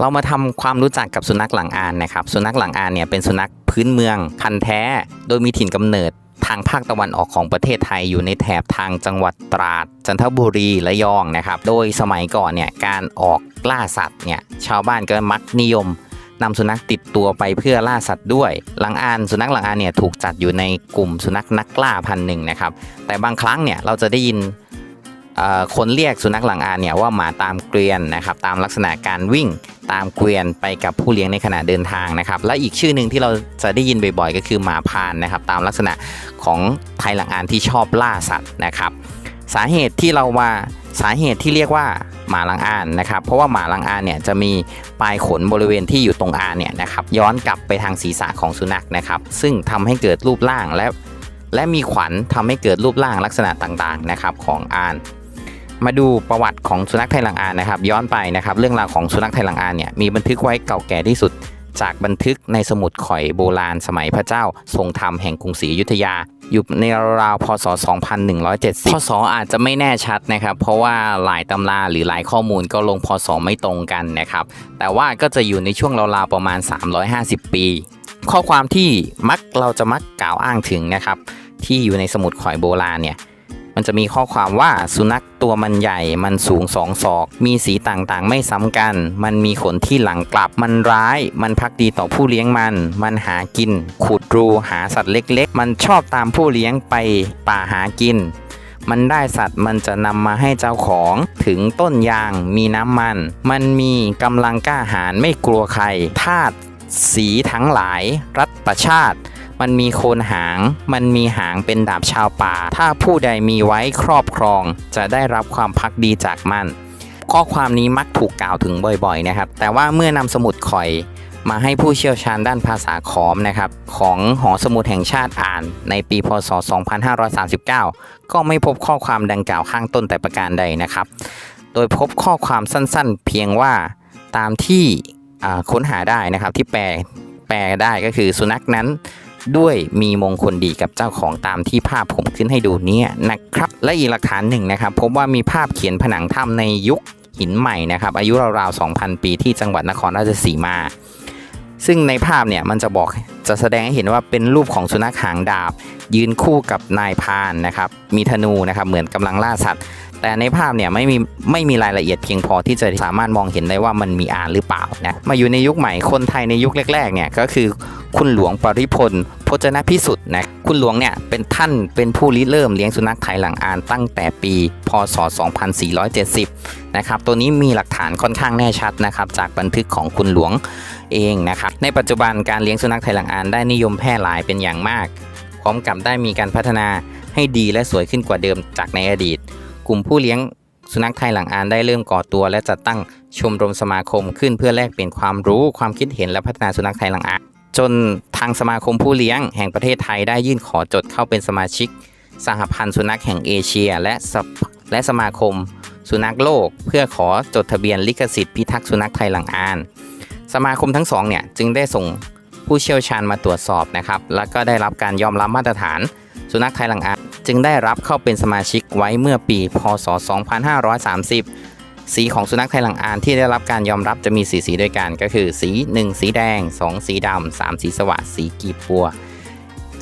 เรามาทำความรู้จักกับสุนัขหลังอานนะครับ สุนัขหลังอานเนี่ยเป็นสุนัขพื้นเมืองพันธุ์แท้ โดยมีถิ่นกำเนิดทางภาคตะวันออกของประเทศไทยอยู่ในแถบทางจังหวัดตราด จันทบุรีและยองนะครับ โดยสมัยก่อนเนี่ยการออกล่าสัตว์เนี่ยชาวบ้านก็มักนิยมนำสุนัขติดตัวไปเพื่อล่าสัตว์ด้วย หลังอานสุนัขหลังอานเนี่ยถูกจัดอยู่ในกลุ่มสุนัขนักล่าพันหนึ่งนะครับ แต่บางครั้งเนี่ยเราจะได้ยิน คนเรียกสุนัขหลังอานเนี่ยว่าหมาตามเกวียนนะครับตามลักษณะการวิ่งตามเกวียนไปกับผู้เลี้ยงในขณะเดินทางนะครับและอีกชื่อหนึ่งที่เราจะได้ยินบ่อยๆ ก็คือหมาพานนะครับตามลักษณะของไทยหลังอานที่ชอบล่าสัตว์นะครับ สาเหตุที่เราว่าสาเหตุที่เรียกว่าหมาลังอานนะครับ เพราะว่าหมาลังอานเนี่ยจะมีปลายขนบริเวณที่อยู่ตรงอานเนี่ยนะครับย้อนกลับไปทางศีรษะของสุนัขนะครับซึ่งทำให้เกิดรูปร่างและและมีขวัญทำให้เกิดรูปร่างลักษณะต่างๆนะครับของอาน มาดูประวัติของสุนัขไทยหลังอานนะครับ ย้อนไปนะครับ เรื่องราวของสุนัขไทยหลังอานเนี่ยมีบันทึกไว้เก่าแก่ที่สุด จากบันทึกในสมุดข่อยโบราณสมัยพระเจ้า ทรงธรรมแห่งกรุงศรีอยุธยา อยู่ในราวๆพศ 2170 พศอาจจะไม่แน่ชัดนะครับ เพราะว่าหลายตำราหรือหลายข้อมูลก็ลงพศไม่ตรงกันนะครับ แต่ว่าก็จะอยู่ในช่วงราวๆประมาณ 350 ปี ข้อความที่มักเราจะมักกล่าวอ้างถึงนะครับที่อยู่ในสมุดข่อยโบราณเนี่ย มันจะมีข้อความว่าสุนัขตัวมันใหญ่ มันสูงสองศอก มีสีต่างๆ ไม่ซ้ำกัน มันมีขนที่หลังกลับ มันร้าย มันพักดีต่อผู้เลี้ยงมัน มันหากิน ขุดรูหาสัตว์เล็ก ๆ มันชอบตามผู้เลี้ยงไปป่าหากิน มันได้สัตว์มันจะนำมาให้เจ้าของ ถึงต้นยางมีน้ำมัน มันมีกำลังกล้าหาญไม่กลัวใครทาสสีทั้งหลาย รัฐประชาติ มันมีโคนหาง มันมีหางเป็นดาบชาวป่า ถ้าผู้ใดมีไว้ครอบครอง จะได้รับความพักดีจากมัน ข้อความนี้มักถูกกล่าวถึงบ่อยๆนะครับ แต่ว่าเมื่อนำสมุดข่อยมาให้ผู้เชี่ยวชาญด้านภาษาขอมนะครับของหอสมุดแห่งชาติอ่านในปีพศ 2539 ก็ไม่พบข้อความดังกล่าวข้างต้นแต่ประการใดนะครับ โดยพบข้อความสั้นๆ เพียงว่าตามที่ค้นหาได้นะครับที่แปลแปลได้ก็คือสุนัขนั้น ด้วยมีมงคลดีกับเจ้าของตามที่ภาพผมขึ้นให้ดูเนี่ยนะครับ และอีกหลักฐานหนึ่งนะครับพบว่ามีภาพเขียนผนังถ้ำในยุคหินใหม่นะครับอายุราวๆ 2,000 ปีที่จังหวัดนครราชสีมาซึ่งในภาพเนี่ยมันจะบอกจะแสดงให้เห็นว่าเป็นรูปของสุนัขหางดาบ ยืนคู่กับนายพานนะครับมีธนูนะครับเหมือนกำลังล่าสัตว์ แต่ในภาพเนี่ยไม่มีไม่มีรายละเอียดเพียงพอที่จะสามารถมองเห็นได้ว่ามันมีอ่านหรือเปล่านะมาอยู่ในยุคใหม่คนไทยในยุคแรกๆเนี่ยก็คือ คุณหลวงปริพลพจนพิสุทธิ์นะคุณหลวงเนี่ยเป็นท่านเป็นผู้ริเริ่มเลี้ยงสุนัขไทยหลังอ่านตั้งแต่ปี พศ 2470 นะครับตัวนี้มีหลักฐานค่อนข้างแน่ชัดนะครับจากบันทึกของคุณหลวงเองนะครับในปัจจุบันการเลี้ยงสุนัขไทยหลังอ่านได้นิยมแพร่หลายเป็นอย่างมาก พร้อมกับได้มีการพัฒนาให้ดีและสวยขึ้นกว่าเดิมจากในอดีต กลุ่มผู้เลี้ยงสุนัขไทยหลังอ่านได้เริ่มก่อตัว และจัดตั้งชมรมสมาคมขึ้นเพื่อแลกเปลี่ยนความรู้ความคิดเห็นและพัฒนาสุนัขไทยหลังอาน จนทางสมาคมผู้เลี้ยงแห่งประเทศไทยได้ยื่นขอจดเข้าเป็นสมาชิก สหพันธ์สุนัขแห่งเอเชีย และและสมาคม สุนัขโลก เพื่อขอจดทะเบียนลิขสิทธิ์พิทักษ์สุนัขไทยหลังอาน สมาคมทั้งสองเนี่ยจึงได้ส่งผู้เชี่ยวชาญมาตรวจสอบนะครับ แล้วก็ได้รับการยอมรับมาตรฐาน สุนัขไทยหลังอานจึงได้รับเข้าเป็นสมาชิกไว้เมื่อปี พศ 2530 สีของสุนัขไทยหลังอานที่ได้รับการยอมรับจะมีสีสีด้วยกันก็คือสี 1 สีแดง 2 สีดำ3สีสว่างสีกีบบัว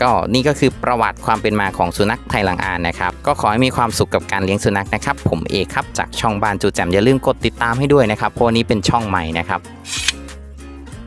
ก็นี่ก็คือประวัติความเป็นมาของสุนัขไทยหลังอานนะครับ ก็ขอให้มีความสุขกับการเลี้ยงสุนัขนะครับ ผมเอกครับจากช่องบานจูแจมอย่าลืมกดติดตามให้ด้วยนะครับเพราะนี้เป็นช่องใหม่นะครับ